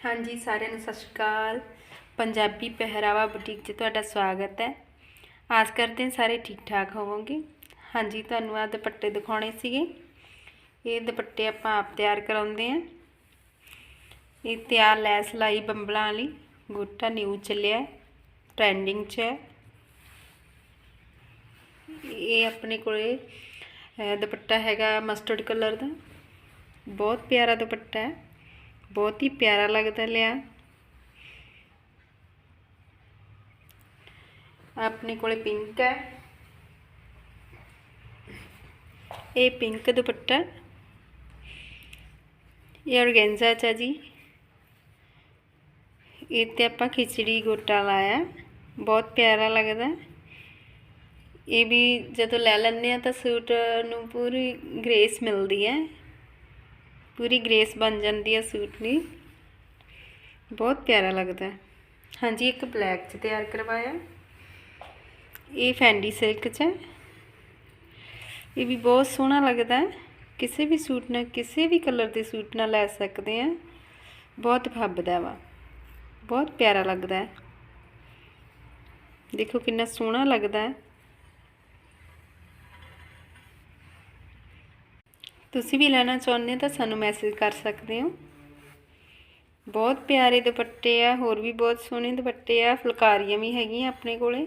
ਹਾਂਜੀ, ਸਾਰਿਆਂ ਨੂੰ ਸਤਿ ਸ਼੍ਰੀ ਅਕਾਲ। ਪੰਜਾਬੀ ਪਹਿਰਾਵਾ ਬੁਟੀਕ 'ਚ ਤੁਹਾਡਾ ਸਵਾਗਤ ਹੈ। ਆਸ ਕਰਦੇ ਹਾਂ ਸਾਰੇ ਠੀਕ ਠਾਕ ਹੋਵੋਗੇ। ਹਾਂਜੀ, ਤੁਹਾਨੂੰ ਆ ਦੁਪੱਟੇ ਦਿਖਾਉਣੇ ਸੀਗੇ। ਇਹ ਦੁਪੱਟੇ ਆਪਾਂ ਆਪ ਤਿਆਰ ਕਰਾਉਂਦੇ ਹਾਂ। ਇਹ ਤਿਆਰ ਲੈਸ ਲਾਈ ਬੰਬਲਾਂ ਵਾਲੀ। ਗੋਟਾ ਨਿਊ ਚੱਲਿਆ ਟ੍ਰੈਂਡਿੰਗ 'ਚ ਹੈ। ਇਹ ਆਪਣੇ ਕੋਲੇ ਦੁਪੱਟਾ ਹੈਗਾ ਮਸਟਰਡ ਕਲਰ ਦਾ। ਬਹੁਤ ਪਿਆਰਾ ਦੁਪੱਟਾ ਹੈ। ਬਹੁਤ ਹੀ ਪਿਆਰਾ ਲੱਗਦਾ ਲਿਆ। ਆਪਣੇ ਕੋਲੇ ਪਿੰਕ ਹੈ। ਇਹ ਪਿੰਕ ਦੁਪੱਟਾ। ਇਹ ਔਰਗੈਂਜ਼ਾ ਚ ਜੀ। ਇਹ ਤੇ ਆਪਾਂ ਖਿਚੜੀ ਗੋਟਾ ਲਾਇਆ। ਬਹੁਤ ਪਿਆਰਾ ਲੱਗਦਾ। ਇਹ ਵੀ ਜਦੋਂ ਲੈ ਲੈਂਦੇ ਆ ਤਾਂ ਸੂਟ ਨੂੰ ਪੂਰੀ ਗ੍ਰੇਸ ਮਿਲਦੀ ਹੈ। ਪੂਰੀ ਗ੍ਰੇਸ ਬਣ ਜਾਂਦੀ ਹੈ ਸੂਟ ਦੀ। ਬਹੁਤ ਪਿਆਰਾ ਲੱਗਦਾ। ਹੈ ਹਾਂਜੀ ਇੱਕ ਬਲੈਕ 'ਚ ਤਿਆਰ ਕਰਵਾਇਆ। ਇਹ ਫੈਂਡੀ ਸਿਲਕ 'ਚ ਹੈ। ਇਹ ਵੀ ਬਹੁਤ ਸੋਹਣਾ ਲੱਗਦਾ ਕਿਸੇ ਵੀ ਸੂਟ ਨਾਲ ਕਿਸੇ ਵੀ ਕਲਰ ਦੇ ਸੂਟ ਨਾਲ ਲੈ ਸਕਦੇ ਆ ਬਹੁਤ ਫੱਬਦਾ ਵਾ। ਬਹੁਤ ਪਿਆਰਾ ਲੱਗਦਾ ਹੈ। ਦੇਖੋ ਕਿੰਨਾ ਸੋਹਣਾ ਲੱਗਦਾ ਹੈ। ਤੁਸੀਂ ਵੀ ਲੈਣਾ ਚਾਹੁੰਦੇ ਤਾਂ ਸਾਨੂੰ ਮੈਸੇਜ ਕਰ ਸਕਦੇ ਹੋ। ਬਹੁਤ ਪਿਆਰੇ ਦੁਪੱਟੇ ਆ, ਹੋਰ ਵੀ ਬਹੁਤ ਸੋਹਣੇ ਦੁਪੱਟੇ ਆ, ਫੁਲਕਾਰੀਆਂ ਵੀ ਹੈਗੀਆਂ ਆਪਣੇ ਕੋਲੇ।